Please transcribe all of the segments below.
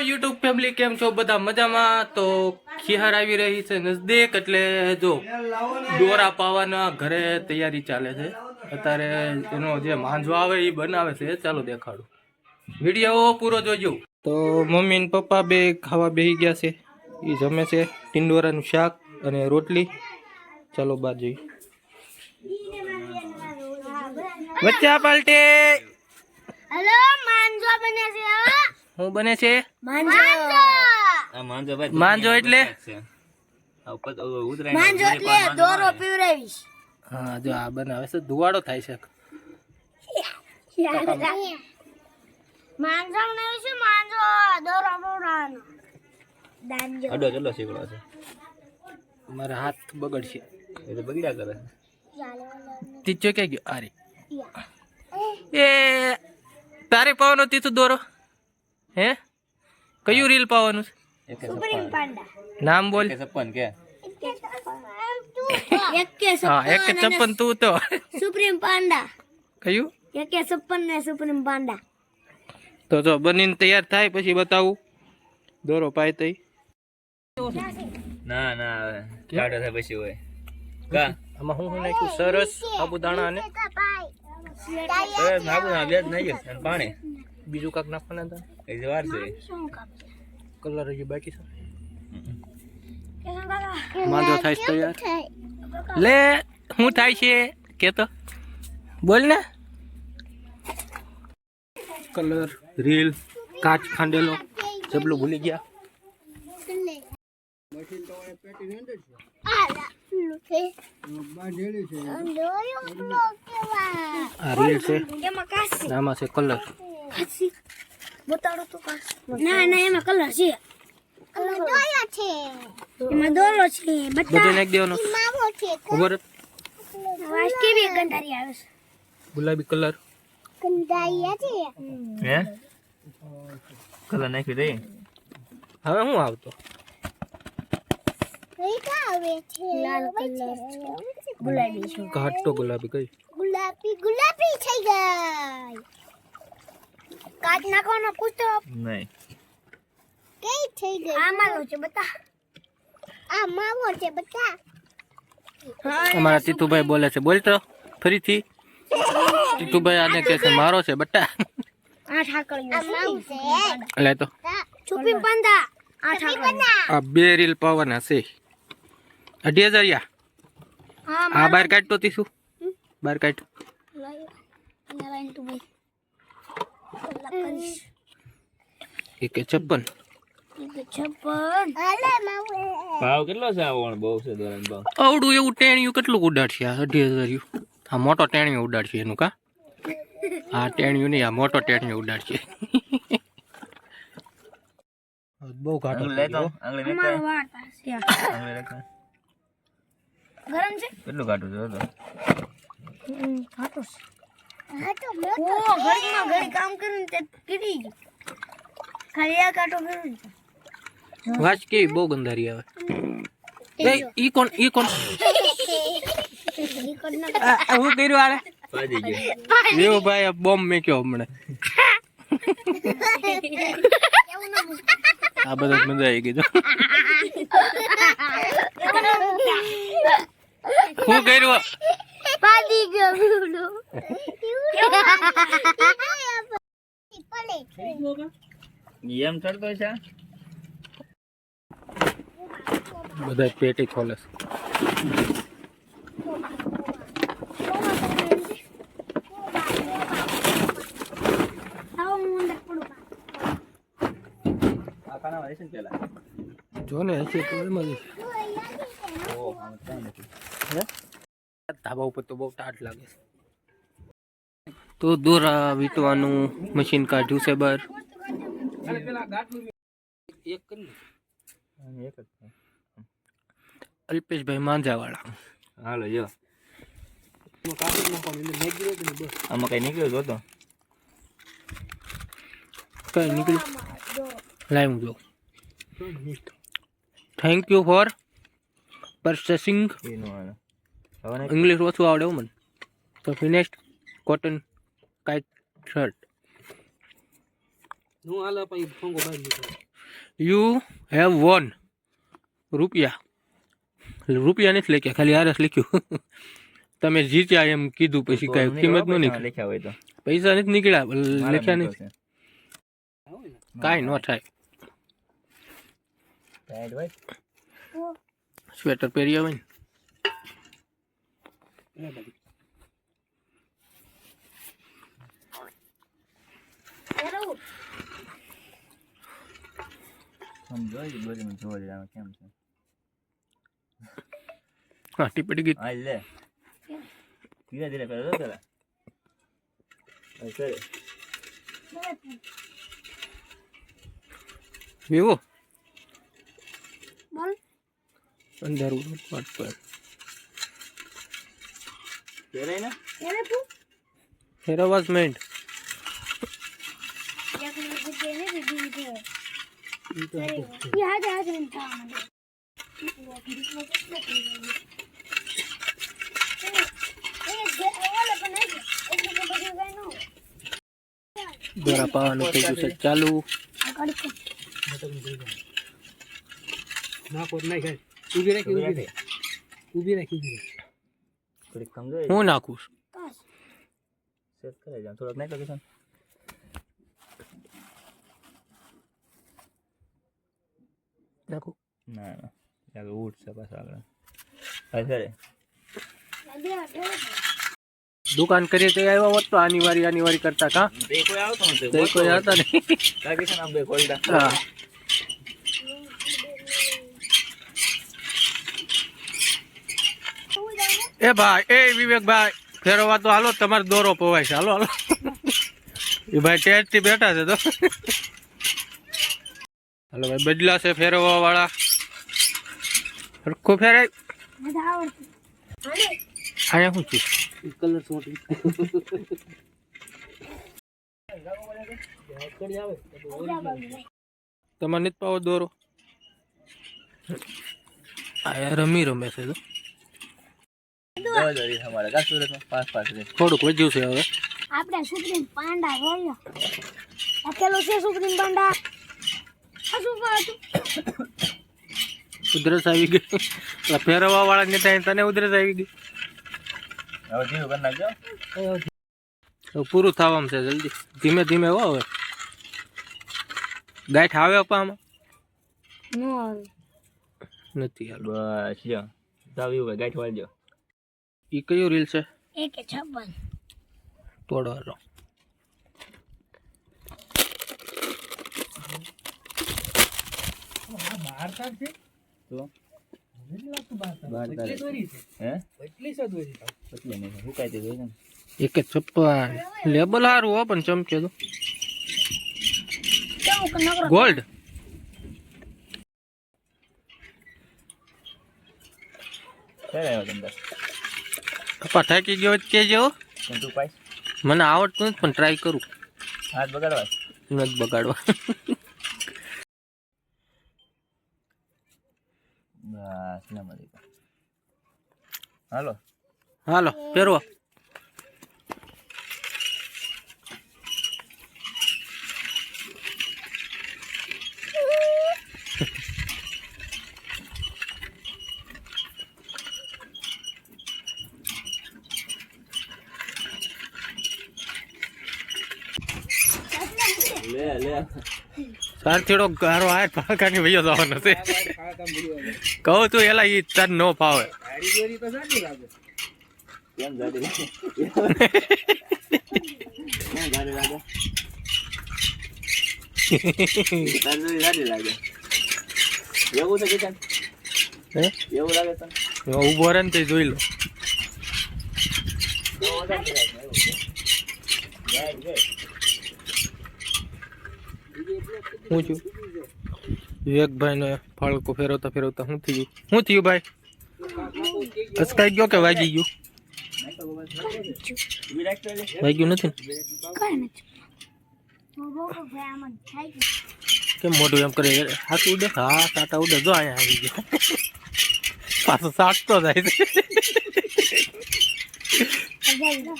YouTube family કેમ છો? બધા મજામાં? તો ખિહાર આવી રહી છે નજદીક, એટલે જો, દોરા પાવાના ઘરે તૈયારી ચાલે છે. અત્યારે એનો જે માંજો આવે એ બનાવે છે. ચાલો દેખાડું. વીડિયો પૂરો જોજો. તો મમ્મી ને પપ્પા બે ખાવા બેસી ગયા છે. એ જમે છે ટીંડોરાનું શાક અને રોટલી. ચાલો બાદ જઈએ. બચ્ચા પાલટે! હેલો માંજો બને છે. હા બને છે? માંજો. એટલે? આ ઉપર તો ઉતરાયણ માંજો એટલે દોરો પીવરાવીશ હા જો આ બનાવે છે. ધુવાડો થાય છે. માંજો. બનાવીશું માંજો. દોરો પીવરાવાનો અડો ચલો શીખડો છે? મારા હાથ બગડશે. એ તો બગડ્યા કરે. તીચો ક્યાં ગયો? અરે એ તારે પાવાનો તીથું દોરો? હે? કયું રીલ પાવાનું છે? એક સુપ્રીમ પાંડા. નામ બોલ. સપ્પન કે. હા એક તું તો. Supreme panda. કયું? એક કે છપ્પન ને સુપ્રીમ પાંડા. તો જો બનીને તૈયાર થાય પછી બતાવું. દોરો પાય તઈ. ના ના હવે. કાઢો થાય પછી હોય. કા? આમાં હું શું નાખ્યું? સરસ. સાબુદાણા અને સરસ પાણી? બીજું કાંક નાખવાના હતા? એ જે વાર છે. કલર હજી બાકી છે? માંદો થાય? છે તૈયાર. લે શું થાય છે? કે તો બોલ ને. કલર રીલ કાચ ખાંડેલો જબલું ભૂલી ગયા. કલર ના ના એમાં કલર છે એમાં બધું નાખી દેવાનો ગુલાબી કલર. હે? કલર નાખ્યું દઈ હવે હું આવતો? લાલ કલર ગુલાબી છે ઘાટો ગુલાબી કઈ ગુલાબી ગુલાબી થઈ ગઈ કાટ નાખવાનો પૂછતો નહીં કઈ થઈ ગઈ આ મારો છે બતા આ માવો છે બતા અમારા તીતુભાઈ બોલે છે બોલ તો ફરીથી તીતુભાઈ આને કહે છે મારો છે બટ્ટા આ ઠાકર છે લે તો છુપી પાંદા આ ઠાકર આ બે રીલ પાવાના છે અઢી હજાર હા આ બાર કાઢતો તીસુ બાર કાઢ. એક છપ્પન. ભાવ કેટલો છે આવો બહુ છે દોરાન ભાવ. આવડું એવું ટેણિયું કેટલું ઉડાડશે આ અઢી હજાર આ મોટો ટેણિયો ઉડાડશે એનું કા? આ ટેણિયું નહીં આ મોટો ટેણિયો ઉડાડશે. બહુ ઘાટો લેતો આંગળી અમારો છે. આંગળી લેતો. ગરમ છે? કેટલું કાઢું છે તો હાટો છે. ઓ ઘડીમાં ઘડી કામ કર્યું ને તે કીધી. ગયું ખાલી આ કાંટો કર્યું ને વાચ કેવી બહુ ગંધારી આવે. એ ઈ કોણ ઈ કોણ? આ આ હું કર્યું આને? પાજી ગયો એવો ભાઈ આ બોમ્બ મેક્યો હમણાં. આ બધા જ મજા આવી ગઈ જો. શું કર્યું? પાડી ગયો ગુડો એમ ચડતો છે? બધા પેટી ખોલે જો ને હશે તો એમાં જ હે? ધાબા ઉપર તો બહુ ટાટ લાગે છે. તો દોરા વીટવાનું મશીન કાઢ્યું છે બહાર એક કરી લે. આની એક જ છે. અલ્પેશભાઈ માંજાવાળા. હાલો જો આમાં કઈ નીકળ્યો તો હતો કઈ નીકળ્યું? લાઈવ હું જોઉં થેન્ક યુ ફોર નહીં ઇંગ્લિશ ઓછું આવડે એવું મને. તો finest cotton kite shirt you have won રૂપિયા. રૂપિયા નથી લખ્યા ખાલી આરસ લખ્યું. તમે જીત્યા એમ કીધું પછી કાંઈ કિંમત ન નીકળ્યા લખ્યા હોય તો. પૈસા નથી નીકળ્યા લખ્યા નથી. કાંઈ ન થાય. સ્વેટર પહેરી આવે ને. બરાબર સમજો એ દોરીમાં જોવા આમાં કેમ છે? હા ટીપડી હા લે. ધીરે ધીરે કરે તો પેલા. વિવો બોલ અંધારું વાટતો પર ને? હેરાવાસમેન્ટ નહીં છે. એ હાજર હાજર એમ થવા રાખી દોરા રાખી. થઈ રાખી છે રાખી. થોડીક સમજાય. હું નાખું? સેટ કરે જાવ થોડોક નાખો લોકેશન નાખું? ના ના. યાર ઉઠશે પાછા આગળ. હા દુકાન કરીએ તો આવ્યા હોત તો આની વારી આની વારી કરતા કા બે કોઈ આવતો કોઈ આવતા નહીં. કા છે આમ બે ખોલતા. હા. એ ભાઈ, એ વિવેકભાઈ ફેરવા તો હાલો, તમારો દોરો પવાય છે. હાલો હાલો. એ ભાઈ ટેટથી બેઠા છે તો. હાલો ભાઈ, બદલા છે ફેરવવા વાળા સરખું ફેરાય. અહીંયા શું છે? કલર તમારે નીત પાવો દોરો? આ રમી રમે છે તો દવા દોરી અમારે કા સુરતમાં પાંચ પાંચ રે થોડુંક વધ્યું છે હવે. આપણે સુપ્રીમ પાંડા જોયો લખેલું છે સુપ્રીમ પાંડા. આ શું હતું ઉધરસ આવી ગઈ ફેરવવા વાળા ને ત્યાં તને ઉધરસ આવી ગઈ. હવે જીવ કરી નાખજો. પૂરું થવામાં છે જલ્દી. ધીમે ધીમે હો હવે. ગાંઠ આવે આવે. નથી હાલો. બસ ગાંઠ વાળજો. એ કયું રીલ છે? એક છપ્પન. તોડો હાલો. તે? એક જ છપ્પન. લેબલ સારું હો પણ ચમચે તો. ગોલ્ડ. ક્યારે આવ્યો તમે? કપા થાકી ગયો પાઈશ મને આવડતું નથી પણ ટ્રાય કરું. હાથ બગાડવા? નથી બગાડવા. બસ ના મળી. હાલો. હાલો ફેરવો. લે લે. સાર થોડો ગારો આય પાકાની ભૈયો જવાનો છે. કહું તું એલા ઈ તન નો ફાવે. જાડી? લાગે? કેમ જાડી લાગે તારી જાડી લાગે એવું છે કિશન હે એવું લાગે તને ઊભો રહે ને તે જોઈ લો હું છું? વિવેકભાઈ ને ફાળકો ફેરવતા ફેરવતા શું થયું શું થયું ભાઈ? અસકાઈ ગયો કે વાગી ગયું? વાગ્યું નથી ને? કઈ નથી તો બહુ ભાઈ આમાં થાય કે કેમ મોઢું એમ કરે? હાથ ઉડે? હા સાટા ઉડે. જો અહીંયા આવી ગયો. પાછો સાટતો જાય છે જાય ને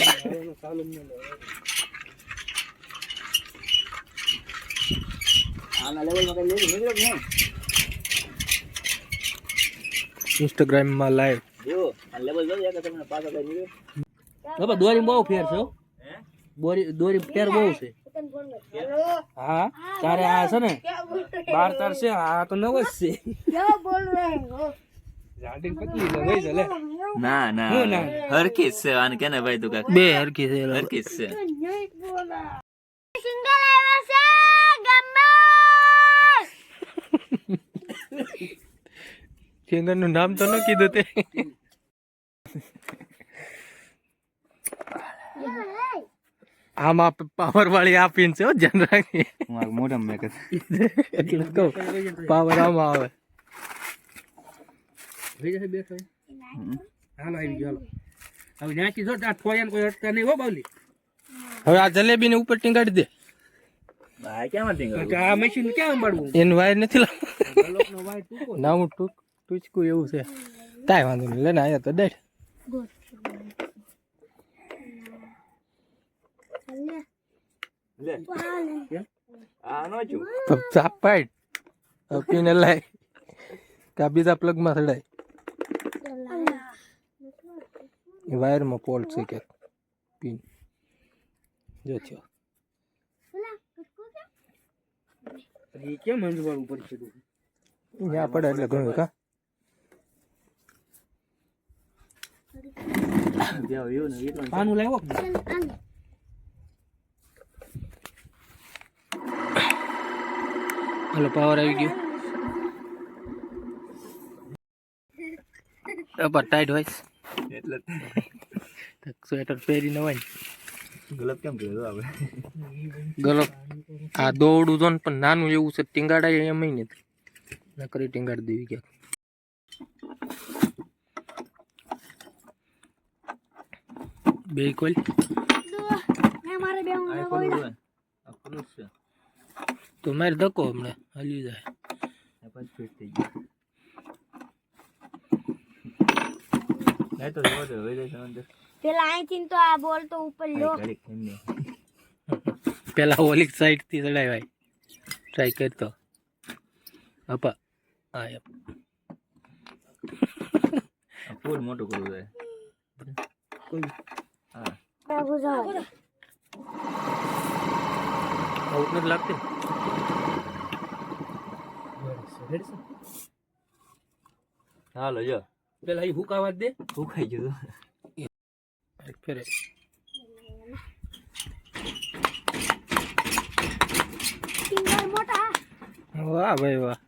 આના લેવલમાં કઈ લેવું નીકળ્યો કે ઇન્સ્ટાગ્રામમાં લાઈવ જો દોરી બહુ ફેર છે દોરી દોરી ફેર બહુ છે. હા તારે આ છે ને બાર તાર છે આ તો નવ જ છે. ના ના હરખી છે આને કેને ભાઈ તું બે હરખી છે હરખી છે. સિંગરનું નામ તો ન કીધું તે. આમાં પાવર વાળી આપીને છે ધ્યાન રાખી મારું મોઢા મેં એટલે કહું પાવર આમાં આવે. જશે બેઠો હાલો આવી ગયો હાલો. હવે જો આ થોયાને કોઈ અટકા નહીં હો બાવલી. હવે આ જલેબી ને ઉપર ટીંગાડી દે. તો પીને લાય. કા બીજા પ્લગમાં ચડાય એ વાયરમાં પોલ છે કે પિન. જો થયો. એ કેમ અંજવાળું પડશે તું? ત્યાં પડે એટલે ઘણું કા? જેવો એવું ને એટલો પાનું લાવ્યો કે હાલો પાવર આવી ગયો. અપર ટાઈટ હોય. એટલે સ્વેટર પહેરીને હોય ગલત કેમ કીધું આપણે? ગલત. આ દોડું તો પણ નાનું એવું છે ટીંગાડા એમ નથી ના કરી ટીંગાડ દેવી ક્યાંક. બે કોલ તો મારે ધક્કો હમણાં હલી જાય. પાંચ ફીટ થઈ ગયો નહીં તો જોવા દે હવે જાય અંદર પેલા અહીંથી તો આ બોલ તો ઉપર લો. પેલા ઓલી સાઈડથી ભાઈ ટ્રાય કરતો અપા આ ફૂલ મોટું કરવું છે. હા. બાબુ જાઓ. આવું નથી લાગતું. હાલો જો પેલા હુકાવા જ દે. હુકાઈ ગયું ફેરે વાહ ભાઈ વાહ.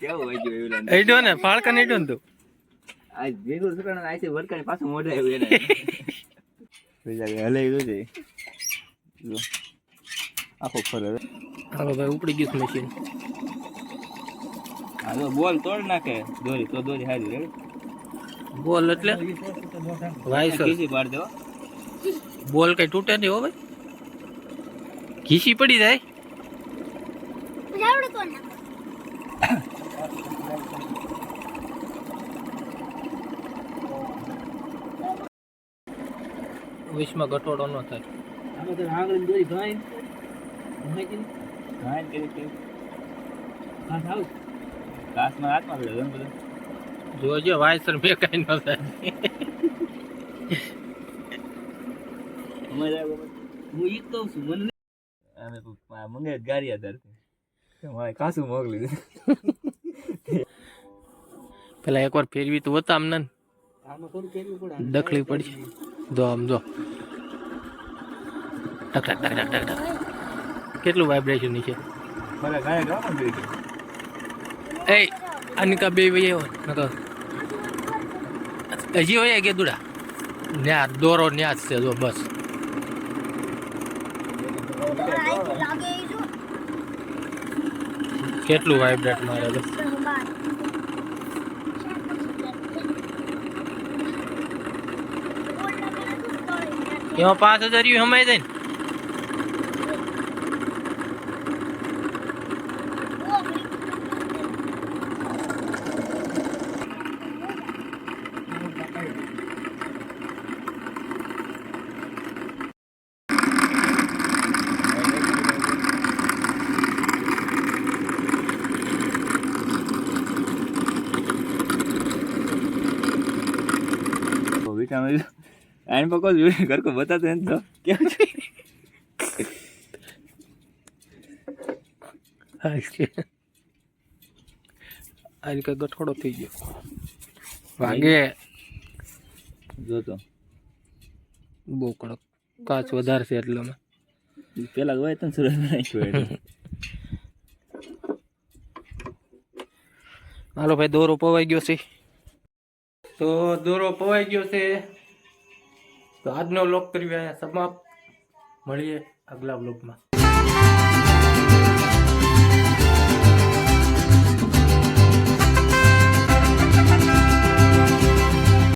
કેવું હોય લાગે એડો ને ફાળકા નેડો ને તું. આ ભેગું સુકાણ આઈ વડકાની પાછું મોઢે આવ્યું એને. બીજા કે હલે ગયું છે? આખો ફરે હાલો ભાઈ ઉપડી ગયું મશીન હા તો બોલ તોડ નાખે. દોરી તો દોરી હારી રે બોલ એટલે. બોલ કઈ તૂટે નહીં હો ભાઈ. ઘીસી પડી જાય. વીસમાં ઘટોડો ન થાય. આંગળી દોરી ભાઈ. હાથ કાસમાં હાથમાં પડ્યો બધું. જોજો વાયસર બે કઈ ન થાય. હું ઈ જ છું મને અમે મંગે ગાડી હતા મારે કાસું મોકલી દીધું પેલા એકવાર ફેરવી તો હતા આમ ને દખલી પડી. જો આમ જો. ટક ટક ટક ટક ટક ટક કેટલું વાઇબ્રેશન નીચે એ અનિકા બે ભાઈ હોય નકર હજી હોય કે દુડા. ન્યા દોરો ન્યા જ છે જો બસ. કેટલું વાઇબ્રેટ મારે છે એમાં પાંચ હજાર યુ હમાઈ જાય ને. આને પકો જોઈ ઘર કો બતાતો ને તો. કેવું છે? આ રીતે ગઠોડો થઈ ગયો. વાગે. જો તો. બહુ કડક કાચ વધારે છે એટલે અમે. પેલા હોય તો સુરત હાલો ભાઈ દોરો પવાઈ ગયો છે. તો દોરો પવાઈ ગયો છે. તો આજનો વ્લોગ કરી સમાપ્ત. મળીએ આગલા વ્લોગમાં